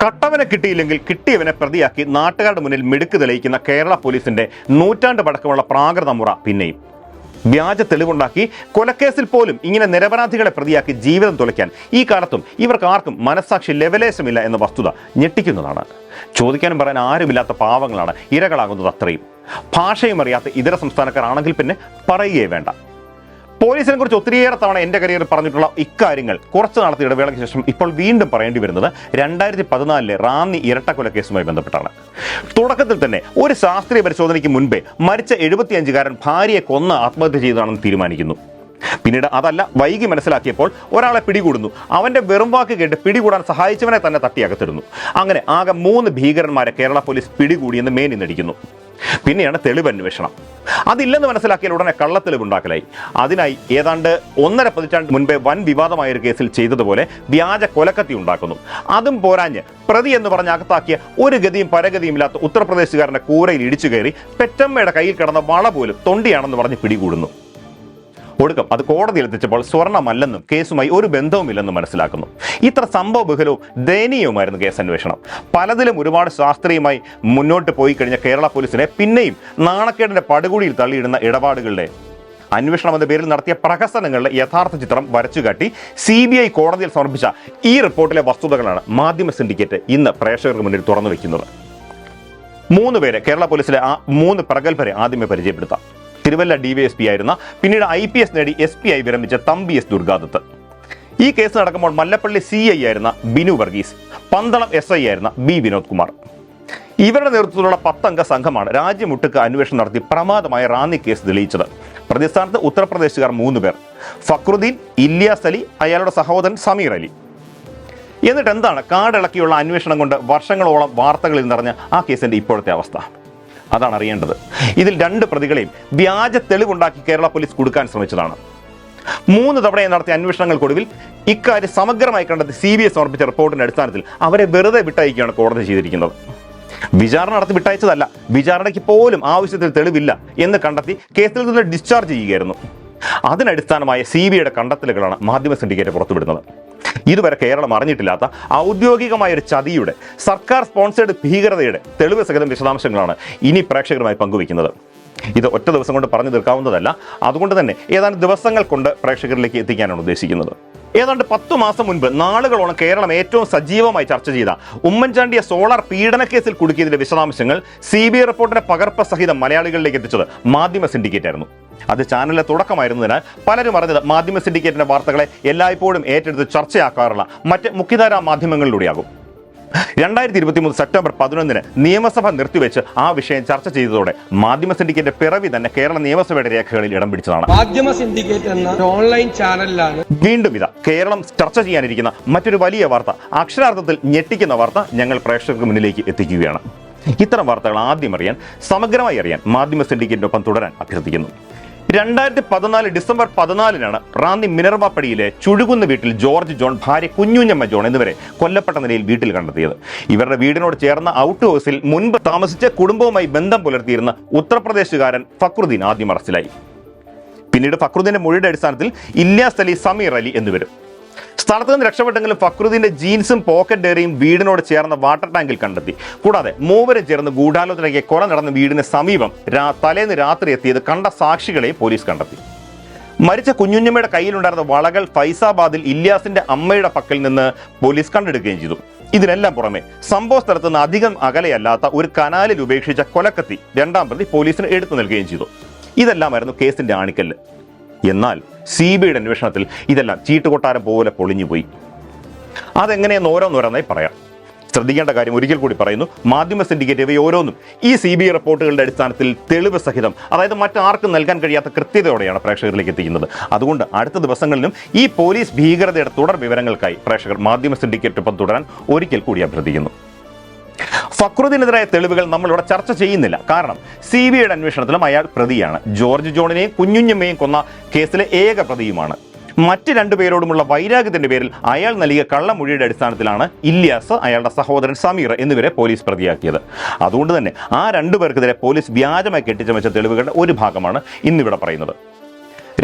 കട്ടവനെ കിട്ടിയില്ലെങ്കിൽ കിട്ടിയവനെ പ്രതിയാക്കി നാട്ടുകാരുടെ മുന്നിൽ മിടുക്ക് തെളിയിക്കുന്ന കേരള പോലീസിന്റെ നൂറ്റാണ്ട് പടക്കമുള്ള പ്രാകൃത മുറ പിന്നെയും. വ്യാജ തെളിവുണ്ടാക്കി കൊലക്കേസിൽ പോലും ഇങ്ങനെ നിരപരാധികളെ പ്രതിയാക്കി ജീവിതം തുലയ്ക്കാൻ ഈ കാലത്തും ഇവർക്ക് ആർക്കും മനസ്സാക്ഷി ലെവലേശമില്ല എന്ന വസ്തുത ഞെട്ടിക്കുന്നതാണ്. ചോദിക്കാനും പറയാൻ ആരുമില്ലാത്ത പാവങ്ങളാണ് ഇരകളാകുന്നത് അത്രയും. ഭാഷയും അറിയാത്ത ഇതര സംസ്ഥാനക്കാരാണെങ്കിൽ പിന്നെ പറയുകയേ വേണ്ട. പോലീസിനെ കുറിച്ച് ഒത്തിരിയേറെ തവണ എന്റെ കരിയറിൽ പറഞ്ഞിട്ടുള്ള ഇക്കാര്യങ്ങൾ കുറച്ച് നാളത്തെ ഇടവേളയ്ക്ക് ശേഷം ഇപ്പോൾ വീണ്ടും പറയേണ്ടി വരുന്നത് രണ്ടായിരത്തി പതിനാലിലെ റാന്നി ഇരട്ടക്കൊല കേസുമായി ബന്ധപ്പെട്ടാണ്. തുടക്കത്തിൽ തന്നെ ഒരു ശാസ്ത്രീയ പരിശോധനയ്ക്ക് മുൻപേ മരിച്ച എഴുപത്തിയഞ്ചുകാരൻ ഭാര്യയെ കൊന്ന് ആത്മഹത്യ ചെയ്തതാണെന്ന് തീരുമാനിക്കുന്നു. പിന്നീട് അതല്ല വൈകി മനസ്സിലാക്കിയപ്പോൾ ഒരാളെ പിടികൂടുന്നു. അവന്റെ വെറും വാക്ക് കേട്ട് പിടികൂടാൻ സഹായിച്ചവനെ തന്നെ തട്ടിയകത്തിടുന്നു. അങ്ങനെ ആകെ മൂന്ന് ഭീകരന്മാരെ കേരള പോലീസ് പിടികൂടിയെന്ന് മേനി നടിക്കുന്നു പിന്നെയാണ് തെളിവ് അന്വേഷണം അതില്ലെന്ന് മനസ്സിലാക്കിയാൽ ഉടനെ കള്ളത്തെളിവുണ്ടാക്കലായി. അതിനായി ഏതാണ്ട് ഒന്നര പതിറ്റാണ്ട് മുൻപേ വൻ വിവാദമായ ഒരു കേസിൽ ചെയ്തതുപോലെ വ്യാജ കൊലക്കത്തി ഉണ്ടാക്കുന്നു. അതും പോരാഞ്ഞ് പ്രതി എന്ന് പറഞ്ഞ് അകത്താക്കിയ ഒരു ഗതിയും പരഗതിയും ഇല്ലാത്ത ഉത്തർപ്രദേശുകാരന്റെ കൂരയിൽ ഇടിച്ചു കയറി പെറ്റമ്മയുടെ കയ്യിൽ കിടന്ന വള പോലും തൊണ്ടിയാണെന്ന് പറഞ്ഞ് പിടികൂടുന്നു. ഒടുക്കം. അത് കോടതിയിൽ എത്തിച്ചപ്പോൾ സ്വർണമല്ലെന്നും കേസുമായി ഒരു ബന്ധവുമില്ലെന്നും മനസ്സിലാക്കുന്നു. ഇത്ര സംഭവ ബഹുലവും ദയനീയവുമായിരുന്നു കേസ് അന്വേഷണം. പലതിലും ഒരുപാട് ശാസ്ത്രീയമായി മുന്നോട്ട് പോയി കഴിഞ്ഞ കേരള പോലീസിനെ പിന്നെയും നാണക്കേടിന്റെ പടുകുഴിയിൽ തള്ളിയിടുന്ന ഇടപാടുകളുടെ അന്വേഷണം എന്ന പേരിൽ നടത്തിയ പ്രഹസനങ്ങളുടെ യഥാർത്ഥ ചിത്രം വരച്ചുകാട്ടി സി ബി ഐ കോടതിയിൽ സമർപ്പിച്ച ഈ റിപ്പോർട്ടിലെ വസ്തുതകളാണ് മാധ്യമ സിൻഡിക്കേറ്റ് ഇന്ന് പ്രേക്ഷകർക്ക് മുന്നിൽ തുറന്നു വയ്ക്കുന്നത്. മൂന്ന് പേരെ കേരള പോലീസിലെ ആ മൂന്ന് പ്രഗത്ഭരെ ആദ്യമേ പരിചയപ്പെടുത്താം. Thiruvalla D Y S P ആയിരുന്ന പിന്നീട് ഐ പി എസ് നേടി എസ് പി ആയി വിരമിച്ച തമ്പി എസ് ദുർഗാദത്ത്. ഈ കേസ് നടക്കുമ്പോൾ മല്ലപ്പള്ളി സി ഐ ആയിരുന്ന ബിനു വർഗീസ് പന്തളം എസ് ഐ ആയിരുന്ന ബി വിനോദ് കുമാർ. ഇവരുടെ നേതൃത്വത്തിലുള്ള പത്തംഗ സംഘമാണ് രാജ്യമുട്ടുക്ക് അന്വേഷണം നടത്തി പ്രമാദമായ റാന്നി കേസ് തെളിയിച്ചത്. പ്രതിസ്ഥാനത്ത് ഉത്തർപ്രദേശുകാർ മൂന്ന് പേർ ഫക്രുദ്ദീൻ ഇല്യാസ് അലി അയാളുടെ സഹോദരൻ സമീർ അലി. എന്നിട്ട് എന്താണ് കാടിളക്കിയുള്ള അന്വേഷണം കൊണ്ട് വർഷങ്ങളോളം വാർത്തകളിൽ നിറഞ്ഞ ആ കേസിന്റെ ഇപ്പോഴത്തെ അവസ്ഥ? അതാണ് അറിയേണ്ടത്. ഇതിൽ രണ്ട് പ്രതികളെയും വ്യാജ തെളിവുണ്ടാക്കി കേരള പോലീസ് കൊടുക്കാൻ ശ്രമിച്ചതാണ്. മൂന്ന് തവണയായി നടത്തിയ അന്വേഷണങ്ങൾക്കൊടുവിൽ ഇക്കാര്യം സമഗ്രമായി കണ്ടെത്തി സി ബി ഐ സമർപ്പിച്ച റിപ്പോർട്ടിന്റെ അടിസ്ഥാനത്തിൽ അവരെ വെറുതെ വിട്ടയക്കുകയാണ് കോടതി ചെയ്തിരിക്കുന്നത്. വിചാരണ നടത്തി വിട്ടയച്ചതല്ല വിചാരണയ്ക്ക് പോലും ആവശ്യത്തിൽ തെളിവില്ല എന്ന് കണ്ടെത്തി കേസിൽ നിന്ന് ഡിസ്ചാർജ് ചെയ്യുകയായിരുന്നു. അതിനടിസ്ഥാനമായ സി ബി ഐയുടെ കണ്ടെത്തലുകളാണ് മാധ്യമ സിൻഡിക്കേറ്റ് പുറത്തുവിടുന്നത്. ഇതുവരെ കേരളം അറിഞ്ഞിട്ടില്ലാത്ത ഔദ്യോഗികമായ ഒരു ചതിയുടെ സർക്കാർ സ്പോൺസേഡ് ഭീകരതയുടെ തെളിവ് സഹിതം വിശദാംശങ്ങളാണ് ഇനി പ്രേക്ഷകരുമായി പങ്കുവയ്ക്കുന്നത്. ഇത് ഒറ്റ ദിവസം കൊണ്ട് പറഞ്ഞു തീർക്കാവുന്നതല്ല. അതുകൊണ്ട് തന്നെ ഏതാനും ദിവസങ്ങൾ കൊണ്ട് പ്രേക്ഷകരിലേക്ക് എത്തിക്കാനാണ് ഉദ്ദേശിക്കുന്നത്. ഏതാണ്ട് പത്തു മാസം മുൻപ് നാളുകളോളം കേരളം ഏറ്റവും സജീവമായി ചർച്ച ചെയ്ത ഉമ്മൻചാണ്ടിയെ സോളാർ പീഡന കേസിൽ കുടുക്കിയതിന്റെ വിശദാംശങ്ങൾ സി ബി ഐ റിപ്പോർട്ടിന്റെ പകർപ്പ് സഹിതം മലയാളികളിലേക്ക് എത്തിച്ചത് മാധ്യമ സിൻഡിക്കേറ്റ് ആയിരുന്നു. അത് ചാനലിലെ തുടക്കമായിരുന്നതിനാൽ പലരും അറിഞ്ഞത് മാധ്യമ സിൻഡിക്കേറ്റിന്റെ വാർത്തകളെ എല്ലായ്പ്പോഴും ഏറ്റെടുത്ത് ചർച്ചയാക്കാറുള്ള മറ്റ് മുഖ്യധാരാ മാധ്യമങ്ങളിലൂടെയാകും. രണ്ടായിരത്തി ഇരുപത്തി മൂന്ന് സെപ്റ്റംബർ പതിനൊന്നിന് നിയമസഭ നിർത്തിവെച്ച് ആ വിഷയം ചർച്ച ചെയ്തതോടെ മാധ്യമ സിൻഡിക്കേറ്റ് പിറവി തന്നെ കേരള നിയമസഭയുടെ രേഖകളിൽ ഇടം പിടിച്ചതാണ്. മാധ്യമ സിൻഡിക്കേറ്റ് എന്ന ഓൺലൈൻ ചാനലിലാണ് വീണ്ടും ഇതാ കേരളം ചർച്ച ചെയ്യാനിരിക്കുന്ന മറ്റൊരു വലിയ വാർത്ത അക്ഷരാർത്ഥത്തിൽ ഞെട്ടിക്കുന്ന വാർത്ത ഞങ്ങൾ പ്രേക്ഷകർക്ക് മുന്നിലേക്ക് എത്തിക്കുകയാണ്. ഇത്തരം വാർത്തകൾ ആദ്യം അറിയാൻ സമഗ്രമായി അറിയാൻ മാധ്യമ സിൻഡിക്കേറ്റിനൊപ്പം തുടരാൻ അഭ്യർത്ഥിക്കുന്നു. രണ്ടായിരത്തി പതിനാല് ഡിസംബർ പതിനാലിനാണ് റാന്നി മിനർവാപ്പടിയിലെ ചുഴുകുന്ന വീട്ടിൽ ജോർജ് ജോൺ ഭാര്യ കുഞ്ഞുഞ്ഞമ്മ ജോൺ എന്നിവരെ കൊല്ലപ്പെട്ട നിലയിൽ വീട്ടിൽ കണ്ടെത്തിയത്. ഇവരുടെ വീടിനോട് ചേർന്ന ഔട്ട് ഹൗസിൽ മുൻപ് താമസിച്ച കുടുംബവുമായി ബന്ധം പുലർത്തിയിരുന്ന ഉത്തർപ്രദേശുകാരൻ ഫക്രുദ്ദീൻ ആദ്യം അറസ്റ്റിലായി. പിന്നീട് ഫക്രുദ്ദീന്റെ മൊഴിയുടെ അടിസ്ഥാനത്തിൽ ഇല്യാസ് അലി സമീർ അലി എന്നിവരും സ്ഥലത്ത് നിന്ന് രക്ഷപ്പെട്ടെങ്കിലും ഫക്രുദ്ദീന്റെ ജീൻസും പോക്കറ്റ് ഡയറിയും വീടിനോട് ചേർന്ന വാട്ടർ ടാങ്കിൽ കണ്ടെത്തി. കൂടാതെ മൂവരും ചേർന്ന് ഗൂഢാലോചനയ്ക്ക് കൊല നടന്ന വീടിന് സമീപം തലേന്ന് രാത്രി എത്തിയത് കണ്ട സാക്ഷികളെ പോലീസ് കണ്ടെത്തി. മരിച്ച കുഞ്ഞുഞ്ഞമ്മയുടെ കയ്യിലുണ്ടായിരുന്ന വളകൾ ഫൈസാബാദിൽ ഇല്യാസിന്റെ അമ്മയുടെ പക്കൽ നിന്ന് പോലീസ് കണ്ടെടുക്കുകയും ചെയ്തു. ഇതിനെല്ലാം പുറമെ സംഭവ സ്ഥലത്ത് നിന്ന് അധികം അകലെയല്ലാത്ത ഒരു കനാലിൽ ഉപേക്ഷിച്ച കൊലക്കത്തി രണ്ടാം പ്രതി പോലീസിന് എടുത്തു നൽകുകയും ചെയ്തു. ഇതെല്ലാമായിരുന്നു കേസിന്റെ ആണിക്കല്ല്. എന്നാൽ സി ബി ഐയുടെ അന്വേഷണത്തിൽ ഇതെല്ലാം ചീട്ടുകൊട്ടാരം പോലെ പൊളിഞ്ഞുപോയി. അതെങ്ങനെയെന്ന് ഓരോന്നോരോന്നായി പറയാം. ശ്രദ്ധിക്കേണ്ട കാര്യം ഒരിക്കൽ കൂടി പറയുന്നു മാധ്യമ സിൻഡിക്കേറ്റ് ഇവ ഓരോന്നും ഈ സി ബി ഐ റിപ്പോർട്ടുകളുടെ അടിസ്ഥാനത്തിൽ തെളിവ് സഹിതം അതായത് മറ്റാർക്കും നൽകാൻ കഴിയാത്ത കൃത്യതയോടെയാണ് പ്രേക്ഷകരിലേക്ക് എത്തിക്കുന്നത്. അതുകൊണ്ട് അടുത്ത ദിവസങ്ങളിലും ഈ പോലീസ് ഭീകരതയുടെ തുടർ വിവരങ്ങൾക്കായി പ്രേക്ഷകർ മാധ്യമ സിൻഡിക്കേറ്റൊപ്പം തുടരാൻ ഒരിക്കൽ കൂടി അഭ്യർത്ഥിക്കുന്നു. ഫക്രുദ്ദീനെതിരായ തെളിവുകൾ നമ്മളിവിടെ ചർച്ച ചെയ്യുന്നില്ല. കാരണം സി ബി ഐയുടെ അന്വേഷണത്തിലും അയാൾ പ്രതിയാണ്. ജോർജ് ജോണിനെയും കുഞ്ഞുഞ്ഞമ്മയും കൊന്ന കേസിലെ ഏക പ്രതിയുമാണ്. മറ്റ് രണ്ടുപേരോടുമുള്ള വൈരാഗ്യത്തിന്റെ പേരിൽ അയാൾ നൽകിയ കള്ളമൊഴിയുടെ അടിസ്ഥാനത്തിലാണ് ഇല്യാസ് അയാളുടെ സഹോദരൻ സമീർ എന്നിവരെ പോലീസ് പ്രതിയാക്കിയത്. അതുകൊണ്ട് തന്നെ ആ രണ്ടുപേർക്കെതിരെ പോലീസ് വ്യാജമായി കെട്ടിച്ചമച്ച തെളിവുകളുടെ ഒരു ഭാഗമാണ് ഇന്നിവിടെ പറയുന്നത്.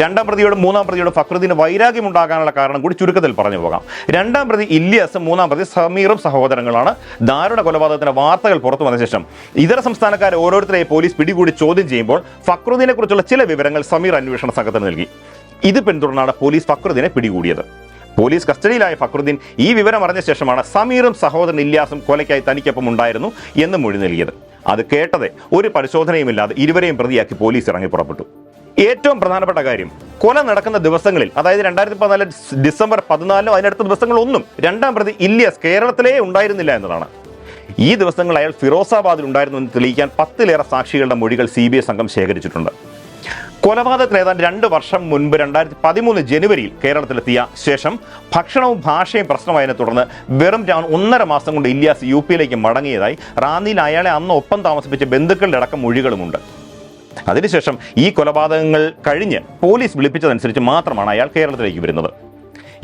രണ്ടാം പ്രതിയോടും മൂന്നാം പ്രതിയോടും ഫക്രുദ്ദീന് വൈരാഗ്യം ഉണ്ടാകാനുള്ള കാരണം കൂടി ചുരുക്കത്തിൽ പറഞ്ഞു പോകാം. രണ്ടാം പ്രതി ഇല്ലിയാസും മൂന്നാം പ്രതി സമീറും സഹോദരങ്ങളാണ് ദാരുണ കൊലപാതകത്തിന്റെ വാർത്തകൾ പുറത്തു വന്ന ശേഷം ഇതര സംസ്ഥാനക്കാർ ഓരോരുത്തരെ പോലീസ് പിടികൂടി ചോദ്യം ചെയ്യുമ്പോൾ ഫക്രുദ്ദീനെ കുറിച്ചുള്ള ചില വിവരങ്ങൾ സമീർ അന്വേഷണ സംഘത്തിന് നൽകി. ഇത് പിന്തുടർന്നാണ് പോലീസ് ഫക്രുദ്ദീനെ പിടികൂടിയത്. പോലീസ് കസ്റ്റഡിയിലായ ഫക്രുദ്ദീൻ ഈ വിവരം അറിഞ്ഞ ശേഷമാണ് സമീറും സഹോദരൻ ഇല്യാസും കൊലയ്ക്കായി തനിക്കൊപ്പം ഉണ്ടായിരുന്നു എന്ന് മൊഴി നൽകിയത്. അത് കേട്ടത് ഒരു പരിശോധനയുമില്ലാതെ ഇരുവരെയും പ്രതിയാക്കി പോലീസ് ഇറങ്ങി പുറപ്പെട്ടു ഏറ്റവും പ്രധാനപ്പെട്ട കാര്യം കൊല നടക്കുന്ന ദിവസങ്ങളിൽ അതായത് രണ്ടായിരത്തി പതിനാല് ഡിസംബർ പതിനാലിനോ അതിനടുത്ത ദിവസങ്ങളൊന്നും രണ്ടാം പ്രതി ഇല്ലിയസ് കേരളത്തിലേ ഉണ്ടായിരുന്നില്ല എന്നതാണ്. ഈ ദിവസങ്ങൾ അയാൾ ഫിറോസാബാദിൽ ഉണ്ടായിരുന്നു എന്ന് തെളിയിക്കാൻ പത്തിലേറെ സാക്ഷികളുടെ മൊഴികൾ സി ബി ഐ സംഘം ശേഖരിച്ചിട്ടുണ്ട്. കൊലപാതകത്തിന് ഏതാണ്ട് രണ്ട് വർഷം മുൻപ് രണ്ടായിരത്തി പതിമൂന്ന് ജനുവരിയിൽ കേരളത്തിലെത്തിയ ശേഷം ഭക്ഷണവും ഭാഷയും പ്രശ്നമായതിനെ തുടർന്ന് വെറും ഒന്നര മാസം കൊണ്ട് ഇല്യാസ് യു പിയിലേക്ക് മടങ്ങിയതായി റാന്നിയിൽ അയാളെ അന്ന് ഒപ്പം താമസിപ്പിച്ച ബന്ധുക്കളുടെ അടക്കം മൊഴികളുമുണ്ട്. അതിനുശേഷം ഈ കൊലപാതകങ്ങൾ കഴിഞ്ഞ് പോലീസ് വിളിപ്പിച്ചതനുസരിച്ച് മാത്രമാണ് അയാൾ കേരളത്തിലേക്ക് വരുന്നത്.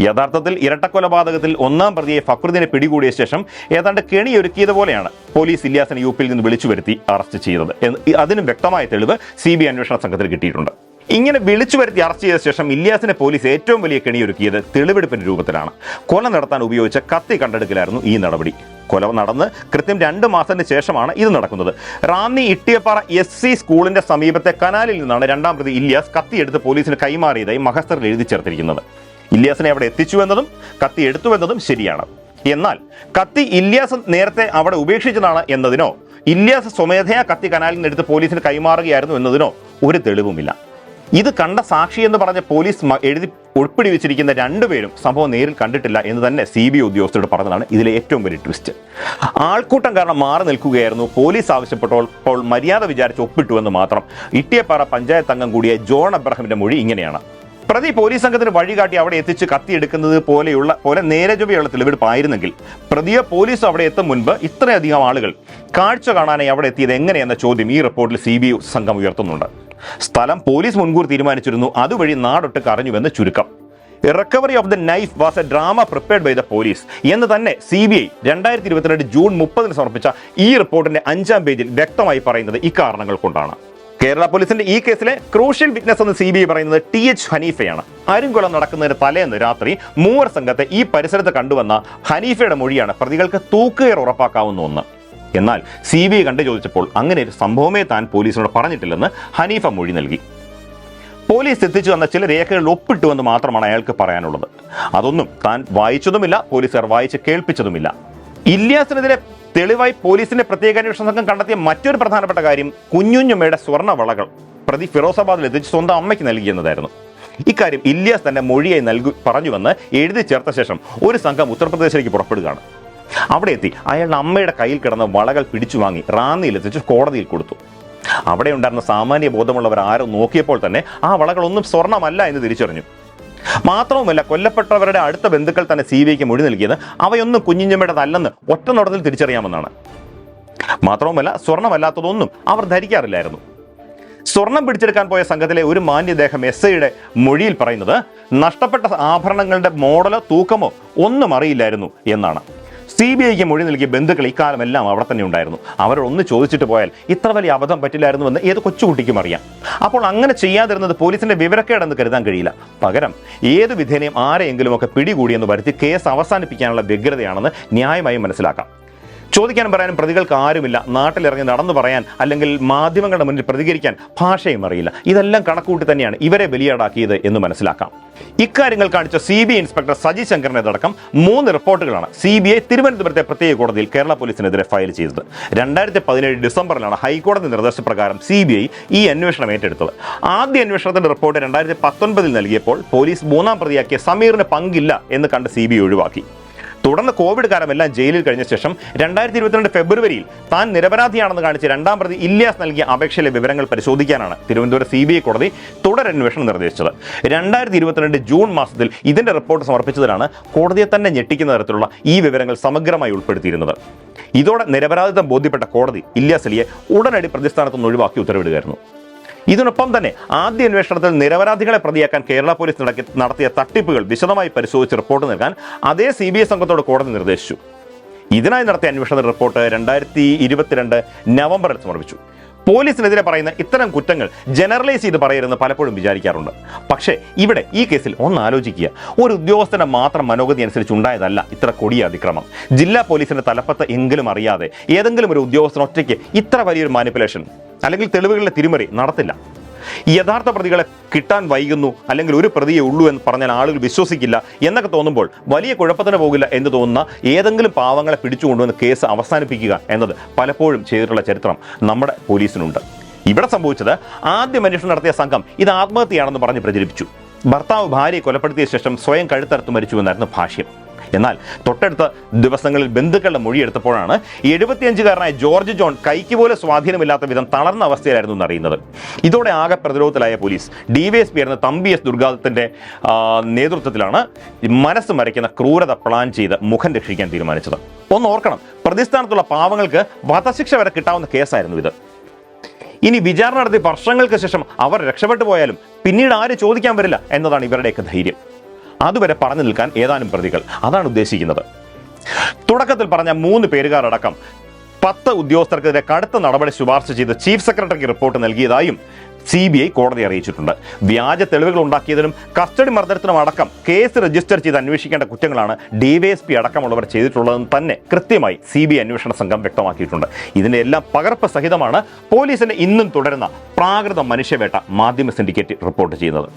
യഥാർത്ഥത്തിൽ ഇരട്ടക്കൊലപാതകത്തിൽ ഒന്നാം പ്രതിയെ ഫക്രുദ്ദീനെ പിടികൂടിയ ശേഷം ഏതാണ്ട് കെണിയൊരുക്കിയത് പോലെയാണ് പോലീസ് ഇല്യാസിനെ യു പിയിൽ നിന്ന് വിളിച്ചു വരുത്തി അറസ്റ്റ് ചെയ്തത്. അതിനും വ്യക്തമായ തെളിവ് സി ബി അന്വേഷണ സംഘത്തിന് കിട്ടിയിട്ടുണ്ട്. ഇങ്ങനെ വിളിച്ചു വരുത്തി അറസ്റ്റ് ചെയ്ത ശേഷം ഇല്യാസിനെ പോലീസ് ഏറ്റവും വലിയ കെണിയൊരുക്കിയത് തെളിവെടുപ്പിന്റെ രൂപത്തിലാണ്. കൊല നടത്താൻ ഉപയോഗിച്ച കത്തി കണ്ടെടുക്കലായിരുന്നു ഈ നടപടി. കൊല നടന്ന് കൃത്യം രണ്ട് മാസത്തിന് ശേഷമാണ് ഇത് നടക്കുന്നത്. റാന്നി ഇട്ടിയപ്പാറ എസ് സി സ്കൂളിന്റെ സമീപത്തെ കനാലിൽ നിന്നാണ് രണ്ടാം പ്രതി ഇല്യാസ് കത്തിയെടുത്ത് പോലീസിന് കൈമാറിയതായി മഹസ്തറിൽ എഴുതി ചേർത്തിരിക്കുന്നത്. ഇല്യാസിനെ അവിടെ എത്തിച്ചു എന്നതും കത്തി എടുത്തു എന്നതും ശരിയാണ്. എന്നാൽ കത്തി ഇല്യാസ് നേരത്തെ അവിടെ ഉപേക്ഷിച്ചതാണ് എന്നതിനോ ഇല്യാസ് സ്വമേധയാ കത്തി കനാലിൽ നിന്ന് എടുത്ത് പോലീസിന് കൈമാറുകയായിരുന്നു എന്നതിനോ ഒരു തെളിവുമില്ല. ഇത് കണ്ട സാക്ഷി എന്ന് പറഞ്ഞ പോലീസ് എഴുതി ഉൾപ്പെടി വെച്ചിരിക്കുന്ന രണ്ടുപേരും സംഭവം നേരിൽ കണ്ടിട്ടില്ല എന്ന് തന്നെ സി ബി ഉദ്യോഗസ്ഥരോട് പറഞ്ഞതാണ് ഇതിലെ ഏറ്റവും വലിയ ട്വിസ്റ്റ്. ആൾക്കൂട്ടം കാരണം മാറി നിൽക്കുകയായിരുന്നു. പോലീസ് ആവശ്യപ്പെട്ടപ്പോൾ മര്യാദ വിചാരിച്ച് ഒപ്പിട്ടു എന്ന് മാത്രം. ഇട്ടിയപ്പാറ പഞ്ചായത്ത് അംഗം കൂടിയ ജോൺ അബ്രഹാമിന്റെ മൊഴി ഇങ്ങനെയാണ്. പ്രതി പോലീസ് സംഘത്തിന് വഴികാട്ടി അവിടെ എത്തിച്ച് കത്തിയെടുക്കുന്നത് പോലെയുള്ള പോലെ നേരെ ചൊവ്വയുള്ള തെളിവെടുപ്പായിരുന്നെങ്കിൽ പ്രതിയെ പോലീസ് അവിടെ എത്തും മുൻപ് ഇത്രയധികം ആളുകൾ. കാഴ്ച കാണാനായി അവിടെ എത്തിയത് എങ്ങനെയെന്ന ചോദ്യം ഈ റിപ്പോർട്ടിൽ സി സംഘം ഉയർത്തുന്നുണ്ട്. സ്ഥലം പോലീസ് മുൻകൂർ തീരുമാനിച്ചിരുന്നു. അതുവഴി നാടൊട്ട് കറഞ്ഞുവെന്ന് ചുരുക്കം. Recovery of the knife was a drama prepared by the police എന്ന് തന്നെ സി ബി ഐ രണ്ടായിരത്തി ഇരുപത്തിരണ്ട് ജൂൺ മുപ്പതിന് സമർപ്പിച്ച ഈ റിപ്പോർട്ടിന്റെ അഞ്ചാം പേജിൽ വ്യക്തമായി പറയുന്നത് കാരണങ്ങൾ കൊണ്ടാണ്. കേരള പോലീസിന്റെ ഈ കേസിലെ ക്രൂഷ്യൽ വിറ്റ്നസ് എന്ന് സി ബി ഐ പറയുന്നത് ടി എച്ച് ഹനീഫയാണ്. അരുംകുളം നടക്കുന്നതിന് തലേന്ന് രാത്രി മൂവർ സംഘത്തെ ഈ പരിസരത്ത് കണ്ടുവന്ന ഹനീഫയുടെ മൊഴിയാണ് പ്രതികൾക്ക് തൂക്കുകയർ ഉറപ്പാക്കാവുന്ന ഒന്ന്. എന്നാൽ സി ബി ഐ കണ്ടു ചോദിച്ചപ്പോൾ അങ്ങനെ ഒരു സംഭവമേ താൻ പോലീസിനോട് പറഞ്ഞിട്ടില്ലെന്ന് ഹനീഫ മൊഴി നൽകി. പോലീസ് എത്തിച്ചു വന്ന ചില രേഖകൾ ഒപ്പിട്ടുവെന്ന് മാത്രമാണ് അയാൾക്ക് പറയാനുള്ളത്. അതൊന്നും താൻ വായിച്ചതുമില്ല പോലീസുകാർ വായിച്ച് കേൾപ്പിച്ചതുമില്ല. ഇല്യാസിനെതിരെ തെളിവായി പോലീസിന്റെ പ്രത്യേക അന്വേഷണ സംഘം കണ്ടെത്തിയ മറ്റൊരു പ്രധാനപ്പെട്ട കാര്യം കുഞ്ഞുഞ്ഞുമ്മയുടെ സ്വർണ വളകൾ പ്രതി ഫിറോസാബാദിൽ എത്തിച്ച് സ്വന്തം അമ്മയ്ക്ക് നൽകിയെന്നതായിരുന്നു ഇക്കാര്യം ഇല്യാസ് തന്നെ മൊഴിയായി നൽകി പറഞ്ഞുവെന്ന് എഴുതി ചേർത്ത ശേഷം ഒരു സംഘം ഉത്തർപ്രദേശിലേക്ക് പുറപ്പെടുകയാണ്. അവിടെ എത്തി. അയാളുടെ അമ്മയുടെ കയ്യിൽ കിടന്ന വളകൾ പിടിച്ചു വാങ്ങി റാന്നിയിലെത്തിച്ച് കോടതിയിൽ കൊടുത്തു. അവിടെ ഉണ്ടായിരുന്ന സാമാന്യ ബോധമുള്ളവർ ആരോ നോക്കിയപ്പോൾ തന്നെ ആ വളകളൊന്നും സ്വർണമല്ല എന്ന് തിരിച്ചറിഞ്ഞു. മാത്രവുമല്ല കൊല്ലപ്പെട്ടവരുടെ അടുത്ത ബന്ധുക്കൾ തന്നെ സി ബി മൊഴി നൽകിയത് അവയൊന്നും കുഞ്ഞിഞ്ഞമ്മയുടേതല്ലെന്ന് ഒറ്റ നോട്ടത്തിൽ തിരിച്ചറിയാമെന്നാണ്. മാത്രവുമല്ല സ്വർണമല്ലാത്തതൊന്നും അവർ ധരിക്കാറില്ലായിരുന്നു. സ്വർണം പിടിച്ചെടുക്കാൻ പോയ സംഘത്തിലെ ഒരു മാന്യദേഹം എസ് ഐയുടെ മൊഴിയിൽ പറയുന്നത് നഷ്ടപ്പെട്ട ആഭരണങ്ങളുടെ മോഡലോ തൂക്കമോ ഒന്നും അറിയില്ലായിരുന്നു എന്നാണ്. സി ബി ഐക്ക് മൊഴി നൽകിയ ബന്ധുക്കൾ ഇക്കാലമെല്ലാം അവിടെ തന്നെ ഉണ്ടായിരുന്നു. അവരൊന്ന് ചോദിച്ചിട്ട് പോയാൽ ഇത്ര വലിയ അബദ്ധം പറ്റില്ലായിരുന്നുവെന്ന് ഏത് കൊച്ചുകുട്ടിക്കും അറിയാം. അപ്പോൾ അങ്ങനെ ചെയ്യാതിരുന്നത് പോലീസിന്റെ വിവരക്കേടെന്ന് കരുതാൻ കഴിയില്ല. പകരം ഏത് വിധേനയും ആരെയെങ്കിലുമൊക്കെ പിടികൂടിയെന്ന് വരുത്തി കേസ് അവസാനിപ്പിക്കാനുള്ള വ്യഗ്രതയാണെന്ന് ന്യായമായും മനസ്സിലാക്കാം. ചോദിക്കാനും പറയാനും പ്രതികൾക്ക് ആരുമില്ല. നാട്ടിലിറങ്ങി നടന്നു പറയാൻ അല്ലെങ്കിൽ മാധ്യമങ്ങളുടെ മുന്നിൽ പ്രതികരിക്കാൻ ഭാഷയും അറിയില്ല. ഇതെല്ലാം കണക്കൂട്ടി തന്നെയാണ് ഇവരെ ബലിയാടാക്കിയത് എന്ന് മനസ്സിലാക്കാം. ഇക്കാര്യങ്ങൾ കാണിച്ച സി ബി ഇൻസ്പെക്ടർ സജി ശങ്കറിനടക്കം മൂന്ന് റിപ്പോർട്ടുകളാണ് സി ബി ഐ തിരുവനന്തപുരത്തെ പ്രത്യേക കോടതിയിൽ കേരള പോലീസിനെതിരെ ഫയൽ ചെയ്തത്. രണ്ടായിരത്തി പതിനേഴ് ഡിസംബറിലാണ് ഹൈക്കോടതി നിർദ്ദേശപ്രകാരം സി ബി ഐ ഈ അന്വേഷണം ഏറ്റെടുത്തത്. ആദ്യ അന്വേഷണത്തിന്റെ റിപ്പോർട്ട് രണ്ടായിരത്തി പത്തൊൻപതിൽ നൽകിയപ്പോൾ പോലീസ് മൂന്നാം പ്രതിയാക്കിയ സമീറിന് പങ്കില്ല എന്ന് കണ്ട് സി ബി ഐ ഒഴിവാക്കി. തുടർന്ന് കോവിഡ് കാലമെല്ലാം ജയിലിൽ കഴിഞ്ഞ ശേഷം രണ്ടായിരത്തി ഇരുപത്തിരണ്ട് ഫെബ്രുവരിയിൽ താൻ നിരപരാധിയാണെന്ന് കാണിച്ച് രണ്ടാം പ്രതി ഇല്യാസ് നൽകിയ അപേക്ഷയിലെ വിവരങ്ങൾ പരിശോധിക്കാനാണ് തിരുവനന്തപുരം സി ബി ഐ കോടതി തുടരന്വേഷണം നിർദ്ദേശിച്ചത്. രണ്ടായിരത്തി ഇരുപത്തിരണ്ട് ജൂൺ മാസത്തിൽ ഇതിന്റെ റിപ്പോർട്ട് സമർപ്പിച്ചതിലാണ് കോടതിയെ തന്നെ ഞെട്ടിക്കുന്ന തരത്തിലുള്ള ഈ വിവരങ്ങൾ സമഗ്രമായി ഉൾപ്പെടുത്തിയിരുന്നത്. ഇതോടെ നിരപരാധിത്വം ബോധ്യപ്പെട്ട കോടതി ഇല്യാസ് അലിയെ ഉടനടി പ്രതിസ്ഥാനത്ത് നിന്ന് ഒഴിവാക്കി ഉത്തരവിടുകയായിരുന്നു. ഇതിനൊപ്പം തന്നെ ആദ്യ അന്വേഷണത്തിൽ നിരപരാധികളെ പ്രതിയാക്കാൻ കേരള പോലീസ് നടത്തിയ തട്ടിപ്പുകൾ വിശദമായി പരിശോധിച്ച് റിപ്പോർട്ട് നൽകാൻ അതേ സി ബി ഐ സംഘത്തോട് കോടതി നിർദ്ദേശിച്ചു. ഇതിനായി നടത്തിയ അന്വേഷണ റിപ്പോർട്ട് രണ്ടായിരത്തി ഇരുപത്തിരണ്ട് നവംബറിൽ സമർപ്പിച്ചു. പോലീസിനെതിരെ പറയുന്ന ഇത്തരം കുറ്റങ്ങൾ ജനറലൈസ് ചെയ്ത് പറയരുതെന്ന് പലപ്പോഴും വിചാരിക്കാറുണ്ട്. പക്ഷേ ഇവിടെ ഈ കേസിൽ ഒന്ന് ആലോചിക്കുക. ഒരു ഉദ്യോഗസ്ഥന്റെ മാത്രം മനോഗതി അനുസരിച്ച് ഉണ്ടായതല്ല ഇത്ര കൊടിയ അതിക്രമം. ജില്ലാ പോലീസിന്റെ തലപ്പത്ത് എങ്കിലും അറിയാതെ ഏതെങ്കിലും ഒരു ഉദ്യോഗസ്ഥൻ ഒറ്റയ്ക്ക് ഇത്ര വലിയൊരു മാനിപ്പുലേഷൻ അല്ലെങ്കിൽ തെളിവുകളുടെ തിരിമറി നടത്തില്ല. യഥാർത്ഥ പ്രതികളെ കിട്ടാൻ വൈകുന്നു അല്ലെങ്കിൽ ഒരു പ്രതിയെ ഉള്ളൂ എന്ന് പറഞ്ഞാൽ ആളുകൾ വിശ്വസിക്കില്ല എന്നൊക്കെ തോന്നുമ്പോൾ വലിയ കുഴപ്പത്തിന് പോകില്ല എന്ന് തോന്നുന്ന ഏതെങ്കിലും പാവങ്ങളെ പിടിച്ചുകൊണ്ടുവന്ന് കേസ് അവസാനിപ്പിക്കുക എന്നത് പലപ്പോഴും ചെയ്തിട്ടുള്ള ചരിത്രം നമ്മുടെ പോലീസിനുണ്ട്. ഇവിടെ സംഭവിച്ചത് ആദ്യം അന്വേഷണം നടത്തിയ സംഘം ഇത് ആത്മഹത്യയാണെന്ന് പറഞ്ഞ് പ്രചരിപ്പിച്ചു. ഭർത്താവ് ഭാര്യയെ കൊലപ്പെടുത്തിയ ശേഷം സ്വയം കഴുത്തറുത്ത് മരിച്ചുവെന്നായിരുന്നു ഭാഷ്യം. എന്നാൽ തൊട്ടടുത്ത ദിവസങ്ങളിൽ ബന്ധുക്കളുടെ മൊഴിയെടുത്തപ്പോഴാണ് എഴുപത്തിയഞ്ചുകാരനായ ജോർജ് ജോൺ കൈക്ക് പോലെ സ്വാധീനമില്ലാത്ത വിധം തളർന്ന അവസ്ഥയിലായിരുന്നു എന്നറിയുന്നത് ഇതോടെ ആകെ പ്രതിരോധത്തിലായ പോലീസ് ഡിവൈഎസ്പി ആയിരുന്ന തമ്പി എസ് ദുർഗാദത്തിന്റെ നേതൃത്വത്തിലാണ് മനസ്സ് മരയ്ക്കുന്ന ക്രൂരത പ്ലാൻ ചെയ്ത് മുഖം രക്ഷിക്കാൻ തീരുമാനിച്ചത്. ഒന്ന് ഓർക്കണം പ്രതിസ്ഥാനത്തുള്ള പാവങ്ങൾക്ക് വധശിക്ഷ വരെ കിട്ടാവുന്ന കേസായിരുന്നു ഇത്. ഇനി വിചാരണ നടത്തി വർഷങ്ങൾക്ക് ശേഷം അവർ രക്ഷപ്പെട്ടു പോയാലും പിന്നീട് ആര് ചോദിക്കാൻ വരില്ല എന്നതാണ് ഇവരുടെയൊക്കെ ധൈര്യം. അതുവരെ പറഞ്ഞു നിൽക്കാൻ ഏതാനും പ്രതികൾ. അതാണ് ഉദ്ദേശിക്കുന്നത്. തുടക്കത്തിൽ പറഞ്ഞ മൂന്ന് പേരുകാരടക്കം പത്ത് ഉദ്യോഗസ്ഥർക്കെതിരെ കടുത്ത നടപടി ശുപാർശ ചെയ്ത് ചീഫ് സെക്രട്ടറിക്ക് റിപ്പോർട്ട് നൽകിയതായും സി ബി ഐ കോടതി അറിയിച്ചിട്ടുണ്ട്. വ്യാജ തെളിവുകൾ ഉണ്ടാക്കിയതിനും കസ്റ്റഡി മർദ്ദനത്തിനും അടക്കം കേസ് രജിസ്റ്റർ ചെയ്ത് അന്വേഷിക്കേണ്ട കുറ്റങ്ങളാണ് ഡിവൈഎസ്പി അടക്കമുള്ളവർ ചെയ്തിട്ടുള്ളതെന്ന് തന്നെ കൃത്യമായി സി ബി ഐ അന്വേഷണ സംഘം വ്യക്തമാക്കിയിട്ടുണ്ട്. ഇതിന്റെ എല്ലാം പകർപ്പ് സഹിതമാണ് പോലീസിന് ഇന്നും തുടരുന്ന പ്രാകൃത മനുഷ്യവേട്ട മാധ്യമ സിൻഡിക്കേറ്റ് റിപ്പോർട്ട് ചെയ്യുന്നത്.